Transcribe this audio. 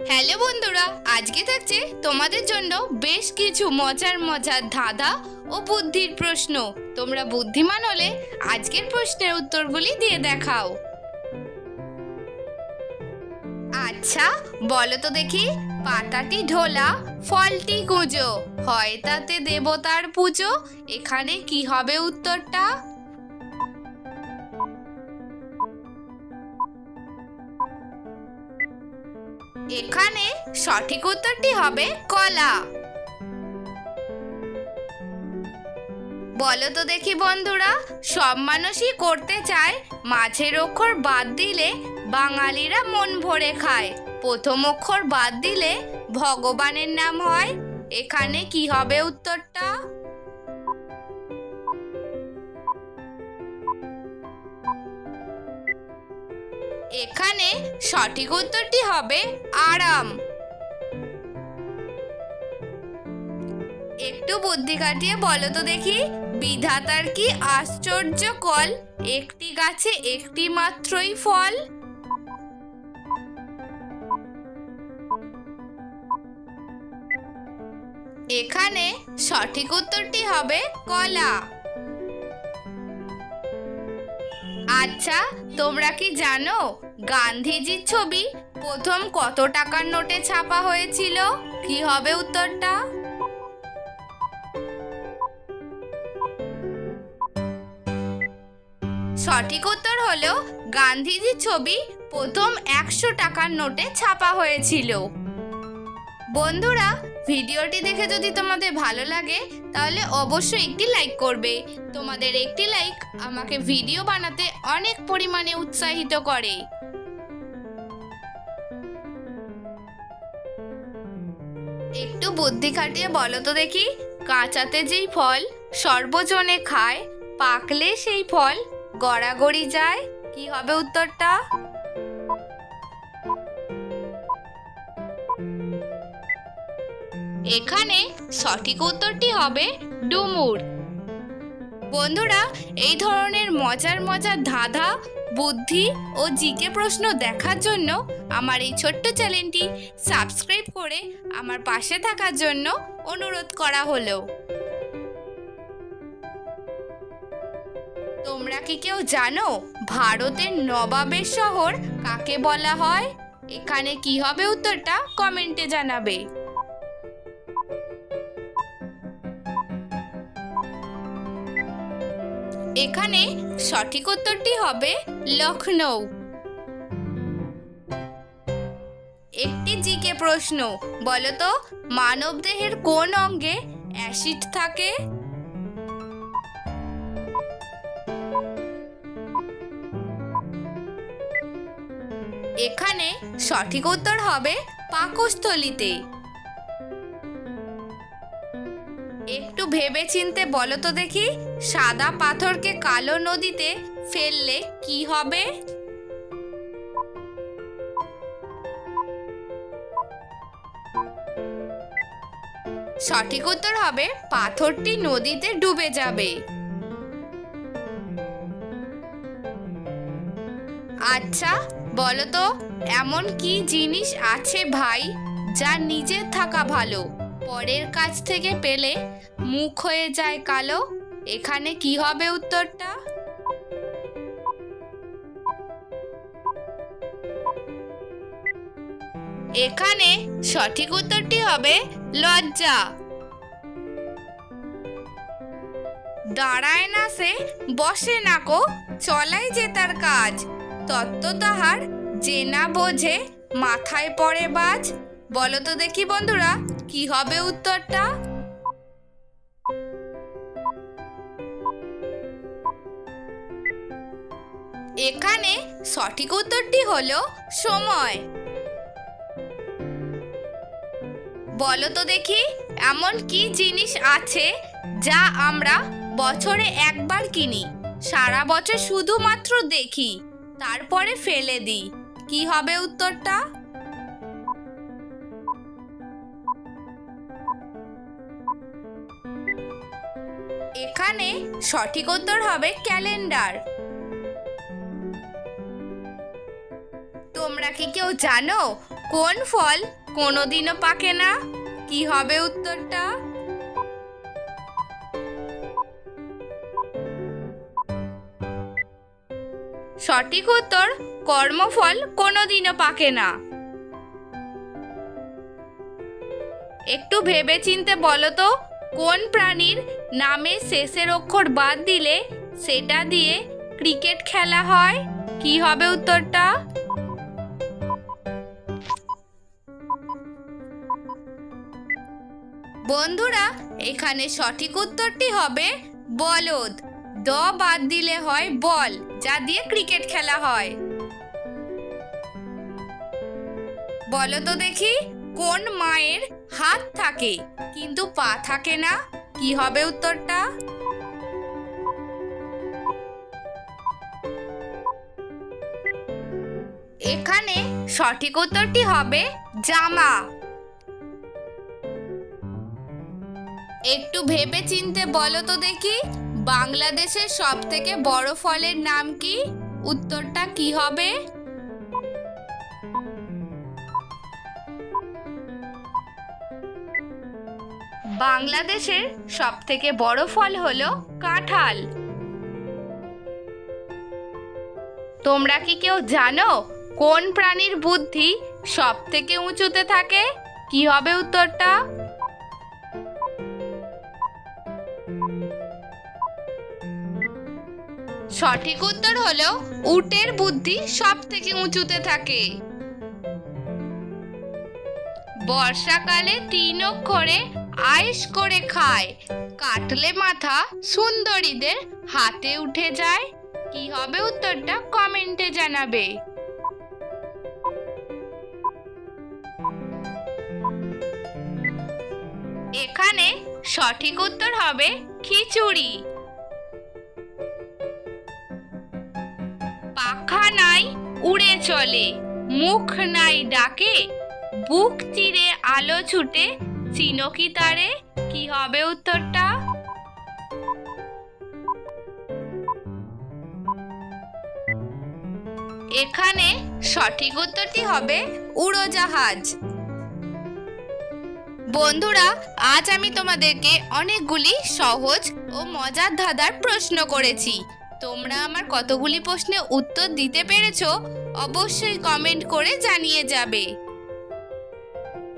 Hello বন্ধুরা, আজকে থাকছে তোমাদের জন্য বেশ কিছু মজার মজার ধাঁধা ও বুদ্ধির প্রশ্ন। তোমরা বুদ্ধিমান হলে আজকের প্রশ্নের উত্তরগুলি দিয়ে দেখাও। আচ্ছা বলো তো দেখি, পাতাটি ঢোলা, ফলটি গুঁজো, হয় তাতে দেবতার পুজো? এখানে কি হবে উত্তরটা? এখানে সঠিক উত্তরটি হবে কলা। বলো তো দেখি বন্ধুরা, সব মানুষই করতে চায় মাঝের অক্ষর বাদ দিলে বাঙালিরা মন ভরে খায়। প্রথম অক্ষর বাদ দিলে ভগবানের নাম হয়। এখানে কি হবে উত্তরটা? এখানে সঠিক উত্তরটি হবে আরাম। একটু বুদ্ধি কাটিয়ে বলো তো দেখি, বিধাতার কি আশ্চর্য কল? একটি গাছে একটি মাত্রই ফল? এখানে সঠিক উত্তরটি হবে কলা। আচ্ছা তোমরা কি জানো গান্ধীজির ছবি? প্রথম কত টাকার নোটে ছাপা হয়েছিল? কি হবে উত্তরটা? সঠিক উত্তর হলো গান্ধীজির ছবি প্রথম একশো টাকার নোটে ছাপা হয়েছিল। বন্ধুরা, ভিডিওটি দেখে যদি তোমাদের ভালো লাগে, তাহলে অবশ্যই একটি লাইক করবে। তোমাদের একটি লাইক আমাকে ভিডিও বানাতে অনেক পরিমাণে উৎসাহিত করে। বুদ্ধি খাটিয়ে বলো তো দেখি, কাঁচাতে যেই ফল সর্বজনে খায়, পাকলে সেই ফল গড়াগড়ি যায়, কি হবে উত্তরটা? এখানে সঠিক উত্তরটি হবে ডুমুর। বন্ধুরা, এই ধরনের মজার মজার ধাঁধা বুদ্ধি ও জিকে প্রশ্ন দেখার জন্য আমার এই ছোট্ট চ্যানেলটি সাবস্ক্রাইব করে আমার পাশে থাকার জন্য অনুরোধ করা হলো। তোমরা কি কেউ জানো ভারতের নবাবের শহর কাকে বলা হয়? এখানে কি হবে উত্তরটা কমেন্টে জানাবে। এখানে সঠিক উত্তরটি হবে লখনৌ একটি জিকে প্রশ্ন বলো তো মানবদেহের কোন অঙ্গে অ্যাসিড থাকে? এখানে সঠিক উত্তর হবে পাকস্থলিতে। একটু ভেবে চিনতে বলো তো দেখি সাদা পাথরকে কালো নদীতে ফেললে কি হবে? সঠিক উত্তর হবে, পাথরটি নদীতে ডুবে যাবে। আচ্ছা বলো তো, এমন কি জিনিস আছে ভাই, যা নিজের থাকা ভালো, পরের কাছ থেকে পেলে মুখ হয়ে যায় কালো? এখানে কি হবে উত্তরটা? এখানে সঠিক উত্তরটি হবে লজ্জা। দাঁড়ায় না সে, বসে না কো চলাই যে তার কাজ। তত্ত্ব তাহার, যে না বোঝে, মাথায় পড়ে বাজ। বলো তো দেখি বন্ধুরা, কি হবে উত্তরটা? এখানে সঠিক উত্তরটি হলো সময়। বলো তো দেখি, এমন কি জিনিস আছে যা আমরা বছরে একবার কিনি? সারা বছর শুধুমাত্র দেখি, তারপরে ফেলে দিই। কি হবে উত্তরটা? এখানে সঠিক উত্তর হবে ক্যালেন্ডার। কি কেউ জানো? কোন ফল কোনোদিনও পাকে না? কি হবে উত্তরটা? সঠিক উত্তর, কর্মফল কোনোদিনও পাকে না। একটু ভেবে চিনতে বলো তো, কোন প্রাণীর নামের শেষের অক্ষর বাদ দিলে সেটা দিয়ে ক্রিকেট খেলা হয়? কি হবে উত্তরটা? বন্ধুরা, এখানে সঠিক উত্তরটি হবে বলদ। দ বাদ দিলে হয় বল, যা দিয়ে ক্রিকেট খেলা হয়। বলো তো দেখি, কোন মায়ের হাত থাকে? কিন্তু পা থাকে না, কি হবে উত্তরটা? এখানে সঠিক উত্তরটি হবে জামা। একটু ভেবে চিনতে বলো তো দেখি, বাংলাদেশের সব থেকে বড় ফলের নাম কি? উত্তরটা কি হবে? বাংলাদেশের সব থেকে বড় ফল হলো কাঁঠাল। তোমরা কি কেউ জানো কোন প্রাণীর বুদ্ধি সব থেকে উঁচুতে থাকে? কি হবে উত্তরটা? সঠিক উত্তর হলো উটের বুদ্ধি সব থেকে উঁচুতে থাকে। বর্ষাকালে তিন অক্ষরে আয়েস করে খায়। কাটলে মাথা সুন্দরীদের হাতে উঠে যায়। কি হবে উত্তরটা কমেন্টে জানাবে। এখানে সঠিক উত্তর হবে খিচুড়ি। উড়ে চলে। মুখ নাই ডাকে, বুক চিরে আলো ছুটে, চিনো কি তারে? কি হবে উত্তরটা? এখানে সঠিক উত্তরটি হবে উড়োজাহাজ। বন্ধুরা, আজ আমি তোমাদেরকে অনেকগুলি সহজ ও মজার ধাঁধার প্রশ্ন করেছি। তোমরা আমার কতগুলি প্রশ্নের উত্তর দিতে পেরেছ অবশ্যই কমেন্ট করে জানিয়ে যাবে।